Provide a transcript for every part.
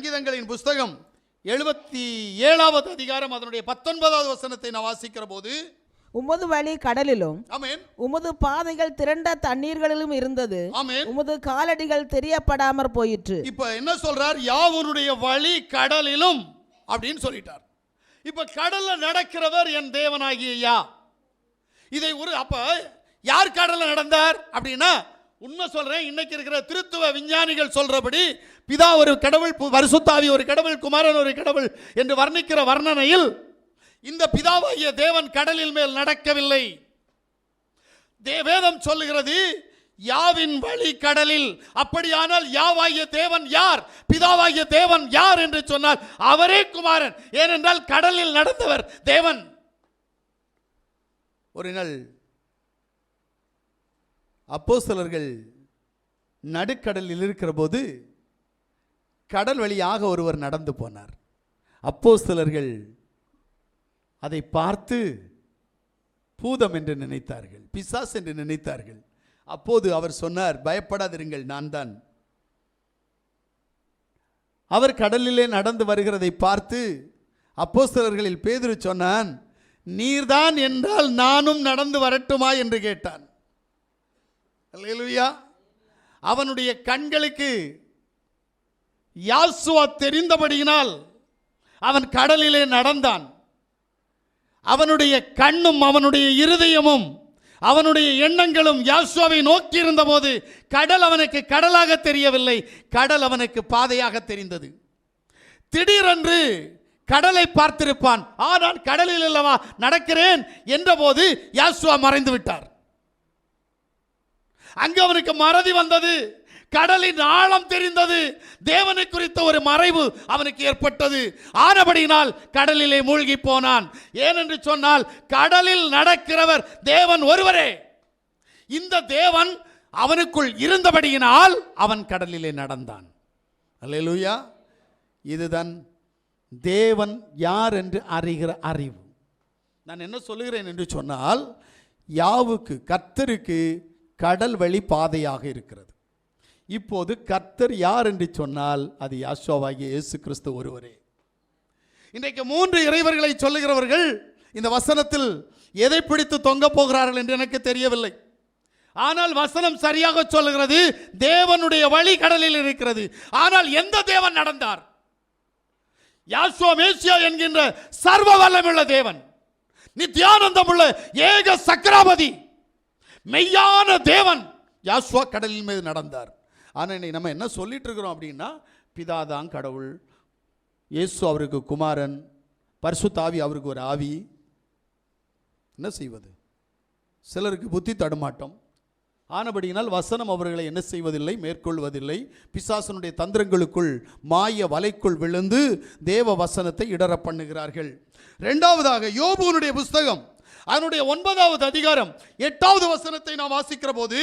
சங்கீதங்களின் புஸ்தகம் எழுபத்தி ஏழாவது அதிகாரம் அதனுடைய பத்தொன்பதாவது வசனத்தை நான் வாசிக்கிற போது உமது வழி கடலிலும் உமது பாதைகள் திரண்ட தண்ணீர்களிலும் இருந்தது. உமது காலடிகள் தெரியப்படாமற் போயிற்று. இப்ப என்ன சொல்றார்? யாவனுடைய வழி கடலிலும் அப்படின்னு சொல்லிட்டார். இப்ப கடல்ல நடக்கிறவர் என் தேவனாகிய யா. இதை ஒரு அப்ப யார் கடல்ல நடந்தார் அப்படின்னா உண்மை சொல்கிறேன் இன்னைக்கு இருக்கிற திருத்துவ விஞ்ஞானிகள் சொல்கிறபடி பிதா ஒரு கடவுள் பு- பரிசுத்தாவி ஒரு கடவுள் குமாரன் ஒரு கடவுள் என்று வர்ணிக்கிற வர்ணனையில் இந்த பிதாவாகிய தேவன் கடலில் மேல் நடக்கவில்லை. தே- வேதம் சொல்லுகிறது யாவின் வழி கடலில். அப்படியானால் யாவாகிய தேவன் யார்? பிதாவாகிய தேவன் யார் என்று சொன்னால் அவரே குமாரன். ஏனென்றால் கடலில் நடந்தவர் தேவன். ஒரு நாள் அப்போஸ்தலர்கள் நடுக்கடலில் இருக்கிற போது கடல் வழியாக ஒருவர் நடந்து போனார். அப்போஸ்தலர்கள் அதை பார்த்து பூதம் என்று நினைத்தார்கள் பிசாஸ் என்று நினைத்தார்கள். அப்போது அவர் சொன்னார் பயப்படாதிருங்கள் நான் தான். அவர் கடலிலே நடந்து வருகிறதை பார்த்து அப்போஸ்தலர்களில் பேதுரு சொன்னான் நீர்தான் என்றால் நானும் நடந்து வரட்டுமா? என்று கேட்டான். இல்லையா அவனுடைய கண்களுக்கு யாசுவா தெரிந்தபடியினால் அவன் கடலிலே நடந்தான். அவனுடைய கண்ணும் அவனுடைய இருதயமும் அவனுடைய எண்ணங்களும் யாசுவாவை நோக்கி இருந்தபோது கடல் அவனுக்கு கடலாக தெரியவில்லை. கடல் அவனுக்கு பாதையாக தெரிந்தது. திடீரென்று கடலை பார்த்திருப்பான். ஆனால் கடலில் அல்லவா நடக்கிறேன் என்றபோது யாசுவா மறைந்து விட்டார். அங்கு அவனுக்கு மறதி வந்தது. கடலின் ஆழம் தெரிந்தது. தேவனை குறித்த ஒரு மறைவு அவனுக்கு ஏற்பட்டது. ஆனபடியினால் கடலிலே மூழ்கி போனான். ஏனென்று சொன்னால் கடலில் நடக்கிறவர் தேவன் ஒருவரே. இந்த தேவன் அவனுக்குள் இருந்தபடியினால் அவன் கடலிலே நடந்தான். அல்லேலூயா. இதுதான் தேவன் யார் என்று அறிகிற அறிவு. நான் என்ன சொல்லுகிறேன் என்று சொன்னால் யாவுக்கு கத்தருக்கு கடல் வழி பாதையாக இருக்கிறது. இப்போது கர்த்தர் யார் என்று சொன்னால் அது யாஷோவாகிய இயேசு கிறிஸ்து ஒருவரே. இன்றைக்கு மூன்று இறைவர்களை சொல்லுகிறவர்கள் இந்த வசனத்தில் எதை பிடித்து தொங்க போகிறார்கள் என்று எனக்கு தெரியவில்லை. ஆனால் வசனம் சரியாக சொல்லுகிறது தேவனுடைய வழி கடலில் இருக்கிறது. ஆனால் எந்த தேவன் நடந்தார்? யாசோ மேசியா என்கின்ற சர்வ வல்லமுள்ள தேவன் நித்யானந்தமுள்ள ஏக சக்கராபதி மெய்யான தேவன். யாசுவா கடலின் மீது நடந்தார். ஆனால் இன்னைக்கு நம்ம என்ன சொல்லிட்டு இருக்கிறோம் அப்படின்னா பிதாதான் கடவுள். இயேசு அவருக்கு குமாரன். பரிசுத்தாவி அவருக்கு ஒரு ஆவி. என்ன செய்வது? சிலருக்கு புத்தி தடுமாட்டம். ஆனபடியினால் வசனம் அவர்களை என்ன செய்வதில்லை? மேற்கொள்வதில்லை. பிசாசனுடைய தந்திரங்களுக்குள் மாய வலைக்குள் விழுந்து தேவ வசனத்தை இடற பண்ணுகிறார்கள். ரெண்டாவதாக யோபுனுடைய புஸ்தகம். அதனுடைய ஒன்பதாவது அதிகாரம் எட்டாவது வசனத்தை நாம் வாசிக்கிற போது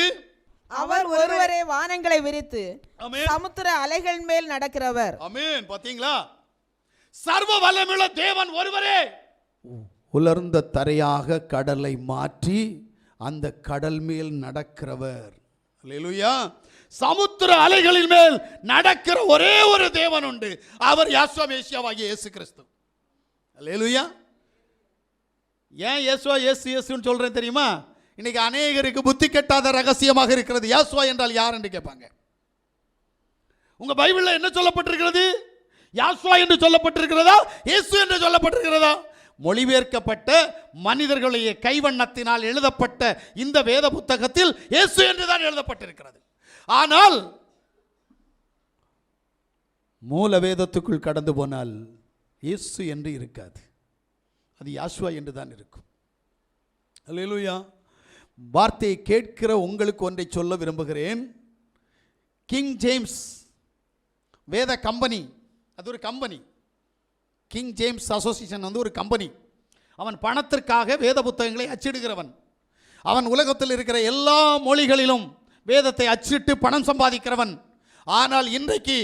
அவர் ஒருவரே வானங்களை விரித்து. சமுத்திர அலைகள் மேல் நடக்கிறவர். அமேன் பாத்தீங்களா? சர்வ வல்லமுள்ள தேவன் ஒருவரே. உலர்ந்த தரையாக கடலை மாற்றி அந்த கடல் மேல் நடக்கிறவர். அல்லேலூயா. சமுத்திர அலைகளின் மேல் நடக்கிற ஒரே ஒரு தேவன் உண்டு. அவர் யாஸ்வமேசியாவாகிய இயேசு கிறிஸ்து. அல்லேலூயா. ஏன் இயேசுவா இயேசு இயேசுன்னு சொல்கிறேன் தெரியுமா? இன்றைக்கி அநேகருக்கு புத்தி கெட்டாத ரகசியமாக இருக்கிறது இயேசுவா என்றால் யார் என்று கேட்பாங்க. உங்கள் பைபிளில் என்ன சொல்லப்பட்டிருக்கிறது? யாசுவா என்று சொல்லப்பட்டிருக்கிறதா? இயேசு என்று சொல்லப்பட்டிருக்கிறதா? மொழிபெயர்க்கப்பட்ட மனிதர்களுடைய கைவண்ணத்தினால் எழுதப்பட்ட இந்த வேத புத்தகத்தில் இயேசு என்று தான் எழுதப்பட்டிருக்கிறது. ஆனால் மூல வேதத்துக்குள் கடந்து போனால் இயேசு என்று இருக்காது. அது யாசுவா என்று தான் இருக்கும். அல்லேலூயா வார்த்தையை கேட்கிற உங்களுக்கு ஒன்றை சொல்ல விரும்புகிறேன். கிங் ஜேம்ஸ் வேத கம்பெனி அது ஒரு கம்பெனி. கிங் ஜேம்ஸ் அசோசியேஷன் வந்து ஒரு கம்பெனி. அவன் பணத்திற்காக வேத புத்தகங்களை அச்சிடுகிறவன். அவன் உலகத்தில் இருக்கிற எல்லா மொழிகளிலும் வேதத்தை அச்சிட்டு பணம் சம்பாதிக்கிறவன். ஆனால் இன்றைக்கு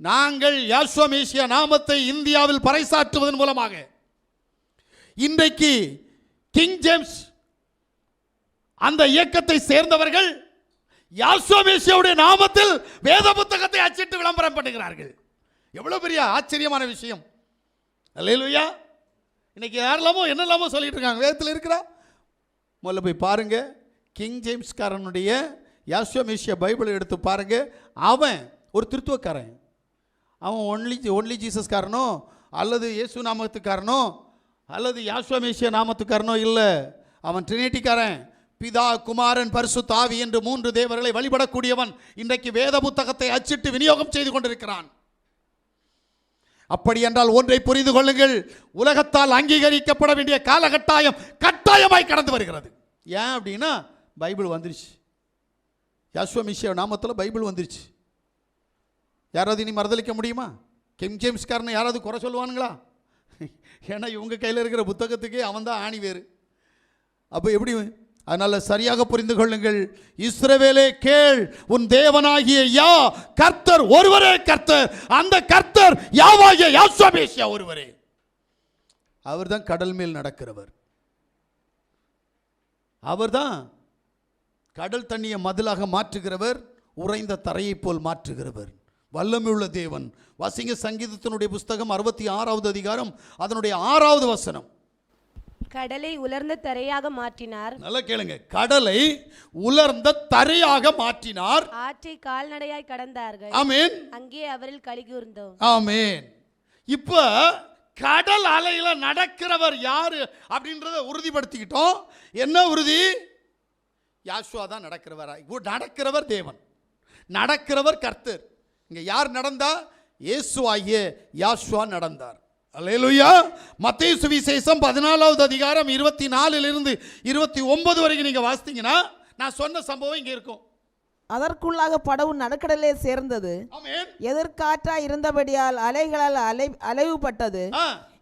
நாங்கள் யாஸ்வமேசியா நாமத்தை இந்தியாவில் பறைசாற்றுவதன் மூலமாக இன்றைக்கு கிங் ஜேம்ஸ் அந்த இயக்கத்தை சேர்ந்தவர்கள் யாசோமேசியாவுடைய நாமத்தில் வேத புத்தகத்தை அச்சிட்டு விளம்பரம் பண்ணுகிறார்கள். எவ்வளோ பெரிய ஆச்சரியமான விஷயம். அல்லேலூயா. இன்னைக்கு யாரெல்லாமோ என்னெல்லாமோ சொல்லிட்டு இருக்காங்க. வேதத்தில் இருக்கிறா? முதல்ல போய் பாருங்க. கிங் ஜேம்ஸ்காரனுடைய யாஸ்வமேஷியா பைபிளை எடுத்து பாருங்க. அவன் ஒரு திருத்துவக்காரன். அவன் ஒன்லி ஒன்லி ஜீசஸ்காரனோ அல்லது இயேசு நாமத்துக்காரனோ அல்லது யாஸ்வமேஷியா நாமத்துக்காரனோ இல்லை அவன் ட்ரினிட்டிக்காரன். பிதா குமாரன் பரிசு தாவி என்று மூன்று தேவர்களை வழிபடக்கூடியவன் இன்றைக்கு வேத புத்தகத்தை அச்சிட்டு விநியோகம் செய்து கொண்டிருக்கிறான். அப்படி என்றால் ஒன்றை புரிந்து கொள்ளுங்கள். உலகத்தால் அங்கீகரிக்கப்பட வேண்டிய காலகட்டாயம் கட்டாயமாய் கடந்து வருகிறது. ஏன் அப்படின்னா பைபிள் வந்துருச்சு. யாஸ்வமிஷிய நாமத்தில் பைபிள் வந்துருச்சு. யாராவது இனி மறுதளிக்க முடியுமா? கிங் ஜேம்ஸ்காரனை யாராவது குறை சொல்லுவானுங்களா? ஏன்னா இவங்க கையில் இருக்கிற புத்தகத்துக்கே அவன் தான் ஆணி வேறு. அப்போ எப்படி அதனால் சரியாக புரிந்து கொள்ளுங்கள். இஸ்ரவேலே கேள். உன் தேவனாகிய யா கர்த்தர் ஒருவரே கர்த்தர். அந்த கர்த்தர் யாவாகிய யாஸ்வமேஷியா ஒருவரே. அவர் தான் கடல் மேல் நடக்கிறவர். அவர்தான் கடல் தண்ணியை மதிலாக மாற்றுகிறவர் உறைந்த தரையைப் போல் மாற்றுகிறவர். வல்லமையுள்ள தேவன். வசிங்க சங்கீதத்தினுடைய புஸ்தகம் அறுபத்தி ஆறாவது அதிகாரம் அதனுடைய ஆறாவது வசனம். கடலை உலர்ந்த தரையாக மாற்றினார். நல்லா கேளுங்க. கடலை உலர்ந்த தரையாக மாற்றினார். ஆற்றை கால்நடையாய் கடந்தார்கள். ஆமென். அங்கே அவரில் களி கூர்ந்தோம். ஆமென். இப்போ கடல் அலையில நடக்கிறவர் யாரு அப்படின்றத உறுதிப்படுத்திக்கிட்டோம். என்ன உறுதி? யாஷுவா தான் நடக்கிறவர். நடக்கிறவர் தேவன். நடக்கிறவர் கர்த்தர். இங்க யார் நடந்தா? இயேசு ஆகிய யாஷுவா நடந்தார். அல்லேலூயா. மத்தேயு சுவிசேஷம் பதினாலாவது அதிகாரம் இருபத்தி நாலிலிருந்து இருபத்தி ஒன்பது வரைக்கும் நீங்க வாசித்தீங்கன்னா நான் சொன்ன சம்பவம் இங்க இருக்கும். அதற்குள்ளாக படவு நடுக்கடலே சேர்ந்தது. ஆமென். எதிர்காற்றாய் இருந்தபடியால் அலைகளால் அலை அலைவுபட்டது.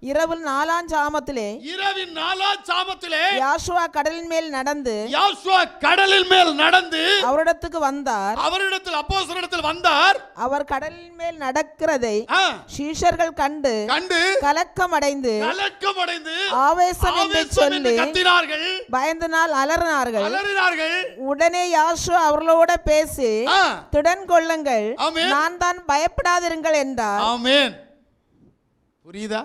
இரவில் நாலாம் ஜாமத்திலே இரவின் நாலாம் சாமத்திலே யாஷுவா கடலின் மேல் நடந்து யாசுவா கடலின் மேல் நடந்து அவரிடத்துக்கு வந்தார். அவரிடத்தில் அப்போஸ்தலரிடத்தில் வந்தார். அவர் கடலின் மேல் நடக்கிறதை சீஷர்கள் கண்டு கண்டு கலக்கம் அடைந்து ஆவேசம் என்று ஆவேசம் என்று சொல்லி கத்தினார்கள். பயந்து நாள் அலறினார்கள். அலறினார்கள். உடனே யாஷுவா அவர்களோட பேசி திடன் கொள்ளுங்கள். நான் தான் பயப்படாதிருங்கள் என்றார். ஆமென். புரியுதா?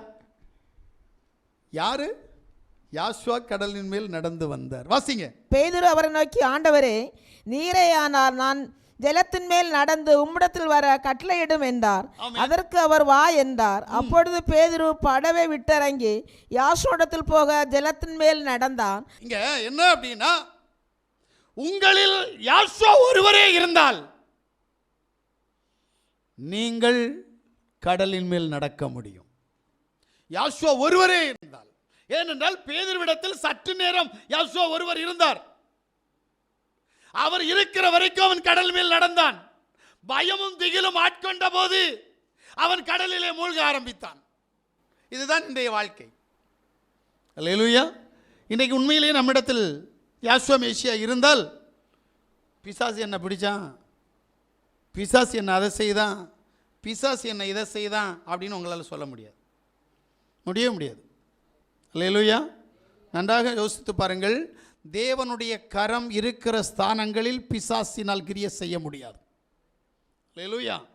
யாரு? யாசுவா கடலின் மேல் நடந்து வந்தார். வாசிங்க. பேதுரு அவரை நோக்கி ஆண்டவரே நீரே ஆனால் நான் ஜலத்தின் மேல் நடந்து உம்மிடத்தில் வர கட்டளையிடும் என்றார். அதற்கு அவர் வா என்றார். அப்பொழுது பேதுரு படவை விட்டிறங்கி யாசுவிடத்தில் போக ஜலத்தின் மேல் நடந்தான். இங்க என்ன அப்படின்னா உங்களில் யாசுவா ஒருவரே இருந்தால் நீங்கள் கடலின் மேல் நடக்க முடியும். யாசுவா ஒருவரே இருந்தால். ஏனென்றால் பேதர்விடத்தில் சற்று நேரம் யாசுவா ஒருவர் இருந்தார். அவர் இருக்கிற வரைக்கும் அவன் கடல் மேல் நடந்தான். பயமும் திகிலும் ஆட்கொண்ட போது அவன் கடலிலே மூழ்க ஆரம்பித்தான். இதுதான் இன்றைய வாழ்க்கை. அல்லேலூயா. இன்றைக்கு உண்மையிலேயே நம்மிடத்தில் யாசுவா மேசியா இருந்தால் பிசாசு என்ன பிடிச்சான்? பிசாசு என்ன அதை செய்தான்? பிசாசு என்ன இதை செய்தான்? அப்படின்னு உங்களால் சொல்ல முடியாது. முடியவே முடியாது. அல்லேலூயா. நன்றாக யோசித்து பாருங்கள். தேவனுடைய கரம் இருக்கிற ஸ்தானங்களில் பிசாசினால் கிரிய செய்ய முடியாது. அல்லேலூயா.